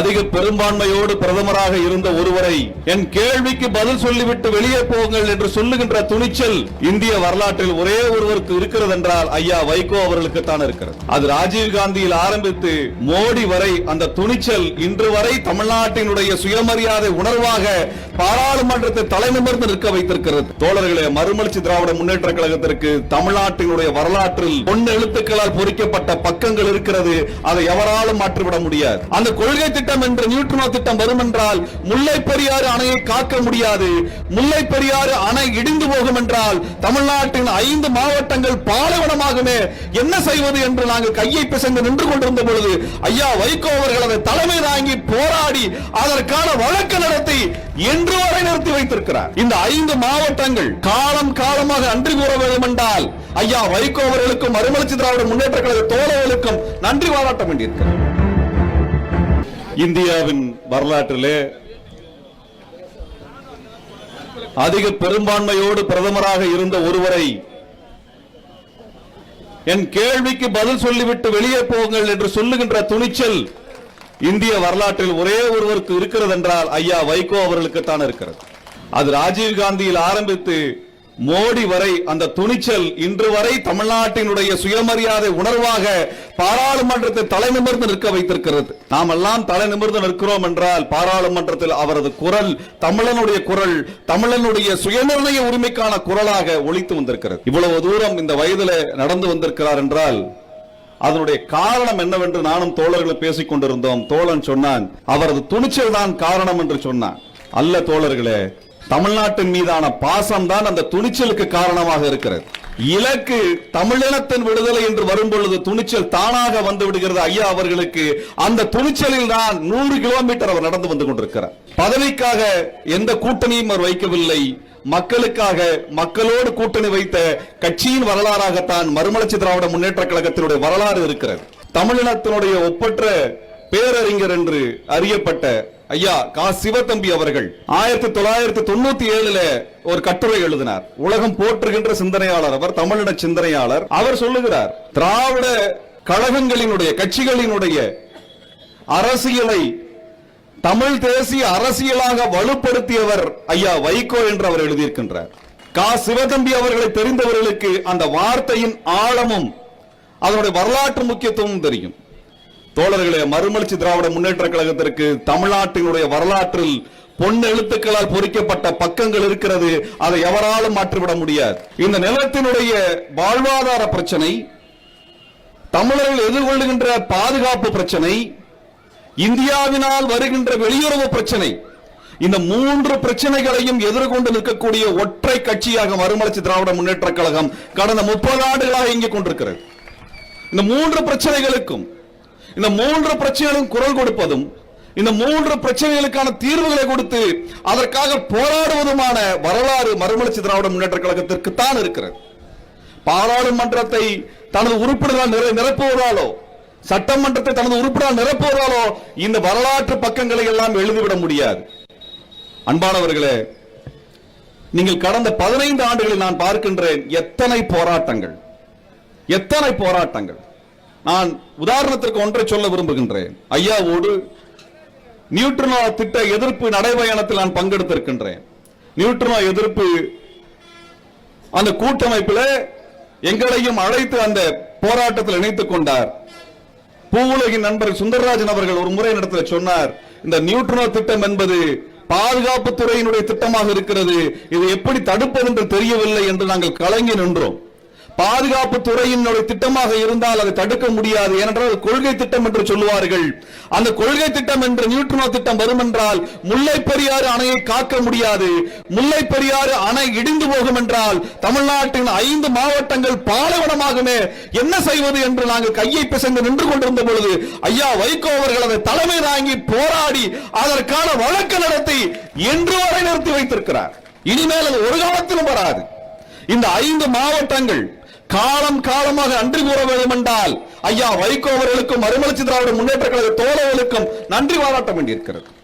அதிக பெரும்பான்மையோடு பிரதமராக இருந்த ஒருவரை என் கேள்விக்கு பதில் சொல்லிவிட்டு வெளியே போங்கள் என்று சொல்லுகின்ற துணிச்சல் இந்திய வரலாற்றில் ஒரே ஒருவருக்கு இருக்கிறது என்றால் ஐயா வைகோ அவர்களுக்கு தான் இருக்கிறது. அது ராஜீவ் காந்தியில் ஆரம்பித்து மோடி வரை அந்த துணிச்சல் இன்று வரை தமிழ்நாட்டினுடைய சுயமரியாதை உணர்வாக பாராளுமன்றத்தை தலைநிமிர்ந்து நிற்க வைத்திருக்கிறது. தோழர்களே மறுமலர்ச்சி திராவிட முன்னேற்ற கழகத்திற்கு தமிழ்நாட்டினுடைய வரலாற்றில் பொன் எழுத்துக்களால் பொறிக்கப்பட்ட பக்கங்கள் இருக்கிறது. அதை எவராலும் மாற்றிவிட முடியாது. அந்த கொள்கை திட்டம் திட்டம் என்ற நியூட்ரினோ திட்டம் வரும் என்றால் முல்லை பெரியாறு அணையை காக்க முடியாது. முல்லை பெரியாறு அணை இடிந்து போகும் என்றால் தமிழ்நாட்டின் ஐந்து மாவட்டங்கள் பாலைவனமாகுமே. என்ன செய்வது என்று நாங்கள் கையை பிசைந்து நின்று கொண்டிருந்த பொழுது ஐயா வைகோ அவர்கள் அதை தலைமை தாங்கி போராடி அதற்கான வழக்கு நடத்தி இன்று வரை நிறுத்தி வைத்திருக்கிறார். இந்த ஐந்து மாவட்டங்கள் காலம் காலமாக அன்றி கூற வேண்டும் என்றால் ஐயா வைகோ அவர்களுக்கும் மறுமலர்ச்சி திராவிட முன்னேற்ற கழக தோழர்களுக்கும் நன்றி பாராட்ட வேண்டியிருக்கிறது. இந்தியாவின் வரலாற்றிலே அதிக பெரும்பான்மையோடு பிரதமராக இருந்த ஒருவரை என் கேள்விக்கு பதில் சொல்லிவிட்டு வெளியே போங்கள் என்று சொல்லுகின்ற துணிச்சல் இந்திய வரலாற்றில் ஒரே ஒருவருக்கு இருக்கிறது என்றால் ஐயா வைகோ அவர்களுக்கு தான் இருக்கிறது. அது ராஜீவ் காந்தியில் ஆரம்பித்து மோடி வரை அந்த துணிச்சல் இன்று வரை தமிழ்நாட்டினுடைய சுயமரியாதை உணர்வாக பாராளுமன்றத்தை தலைநிமிர்ந்து நிற்க வைத்திருக்கிறது. நாம் எல்லாம் தலை நிமிர்ந்து நிற்கிறோம் என்றால் பாராளுமன்றத்தில் அவரது குரல் தமிழனுடைய குரல் தமிழனுடைய சுயநிர்ணய உரிமைக்கான குரலாக ஒழித்து வந்திருக்கிறது. இவ்வளவு தூரம் இந்த வயதில் நடந்து வந்திருக்கிறார் என்றால் அதனுடைய காரணம் என்னவென்று நானும் தோழர்கள் பேசிக் கொண்டிருந்தோம். தோழன் சொன்னான் அவரது துணிச்சல் தான் காரணம் என்று சொன்னான். அல்ல தோழர்களே தமிழ்நாட்டின் மீதான பாசம் தான் அந்த துணிச்சலுக்கு காரணமாக இருக்கிறது. இலக்கு தமிழினத்தின் விடுதலை என்று வரும் பொழுது துணிச்சல் தானாக வந்து விடுகிறது ஐயா அவர்களுக்கு. அந்த துணிச்சலில் தான் நூறு கிலோமீட்டர் அவர் நடந்து வந்து கொண்டிருக்கிறார். பதவிக்காக எந்த கூட்டணியும் அவர் வைக்கவில்லை. மக்களுக்காக மக்களோடு கூட்டணி வைத்த கட்சியின் வரலாறாகத்தான் மறுமலர்ச்சி திராவிட முன்னேற்ற கழகத்தினுடைய வரலாறு இருக்கிறது. தமிழினத்தினுடைய ஒப்பற்ற பேரறிஞர் என்று அறியப்பட்ட ஐயா கா. சிவத்தம்பி அவர்கள் ஆயிரத்தி தொள்ளாயிரத்தி தொண்ணூத்தி ஏழுல ஒரு கட்டுரை எழுதினார். உலகம் போற்றுகின்ற சிந்தனையாளர் அவர் தமிழின சிந்தனையாளர். அவர் சொல்லுகிறார் திராவிட கழகங்களினுடைய கட்சிகளினுடைய அரசியலை தமிழ் தேசிய அரசியலாக வலுப்படுத்தியவர் ஐயா வைகோ என்று அவர் எழுதியிருக்கின்றார். கா. சிவதம்பி அவர்களை தெரிந்தவர்களுக்கு அந்த வார்த்தையின் ஆழமும் அதனுடைய வரலாற்று முக்கியத்துவமும் தெரியும். தோழர்களே மறுமலர்ச்சி திராவிட முன்னேற்ற கழகத்திற்கு தமிழ்நாட்டினுடைய வரலாற்றில் பொன் எழுத்துக்களால் பொறிக்கப்பட்ட பக்கங்கள் இருக்கிறது. அதை எவராலும் மாற்றிவிட முடியாது. இந்த நிலத்தினுடைய வாழ்வாதார பிரச்சனை தமிழர்கள் எதிர்கொள்ளுகின்ற பாதுகாப்பு பிரச்சனை இந்தியாவினால் வருகின்ற வெளியுறவு பிரச்சனை இந்த மூன்று பிரச்சனைகளையும் எதிர்கொண்டு நிற்கக்கூடிய ஒற்றை கட்சியாக மறுமலர்ச்சி திராவிட முன்னேற்ற கழகம் கடந்த முப்பது ஆண்டுகளாக இங்கே கொண்டிருக்கிறது. இந்த மூன்று பிரச்சனைகளுக்கும் இந்த மூன்று பிரச்சனைகளும் குரல் கொடுப்பதும் இந்த மூன்று பிரச்சனைகளுக்கான தீர்வுகளை கொடுத்து அதற்காக போராடுவதுமான வரலாறு மறுமலர்ச்சி திராவிட முன்னேற்ற கழகத்திற்கு தான் இருக்கிறது. பாராளுமன்றத்தை தனது உறுப்பினர்கள் நிர- நிரப்புவதாலோ சட்டமன்றத்தை தனது உறுப்பினரால் நிரப்புவதாலோ இந்த வரலாற்று பக்கங்களை எல்லாம் எழுதிவிட முடியாது. அன்பானவர்களே நீங்கள் கடந்த பதினைந்து ஆண்டுகளில் நான் பார்க்கின்றேன் எத்தனை போராட்டங்கள் எத்தனை போராட்டங்கள். நான் உதாரணத்திற்கு ஒன்றை சொல்ல விரும்புகின்றேன். ஐயாவோடு நியூட்ரினோ திட்ட எதிர்ப்பு நடைபயணத்தில் நான் பங்கெடுத்திருக்கின்றேன். நியூட்ரினோ எதிர்ப்பு அந்த கூட்டமைப்பில் எங்களையும் அழைத்து அந்த போராட்டத்தில் இணைத்துக் கொண்டார். பூவுலகின் நண்பர் சுந்தரராஜன் அவர்கள் ஒரு முறை நடத்த சொன்னார் இந்த நியூட்ரினோ திட்டம் என்பது பாதுகாப்பு துறையினுடைய திட்டமாக இருக்கிறது. இது எப்படி தடுப்பது என்று தெரியவில்லை என்று நாங்கள் கலங்கி நின்றோம். பாதுகாப்பு துறையினுடைய திட்டமாக இருந்தால் அதை தடுக்க முடியாது. ஏனென்றால் கொள்கை திட்டம் என்று சொல்லுவார்கள். அந்த கொள்கை திட்டம் என்று நியூட்ரினோ திட்டம் வரும் என்றால் முல்லை பெரியாறு அணையை காக்க முடியாது. முல்லை பெரியாறு அணை இடிந்து போகும் என்றால் தமிழ்நாட்டின் ஐந்து மாவட்டங்கள் பாலைவனமாகுமே. என்ன செய்வது என்று நாங்கள் கையை பிசைந்து நின்று கொண்டிருந்த பொழுது ஐயா வைகோ அவர்கள் அதை தலைமை தாங்கி போராடி அதற்கான வழக்கு நடத்தி இன்று வரை நிறுத்தி வைத்திருக்கிறார். இனிமேல் அது ஒரு காலத்திலும் வராது. இந்த ஐந்து மாவட்டங்கள் காலம் காலமாக அன்றி கூற வேண்டும் என்றால் ஐயா வைகோ அவர்களுக்கும் மறுமலர்ச்சி திராவிட முன்னேற்ற கழக தோழர்களுக்கும் நன்றி பாராட்ட வேண்டியிருக்கிறது.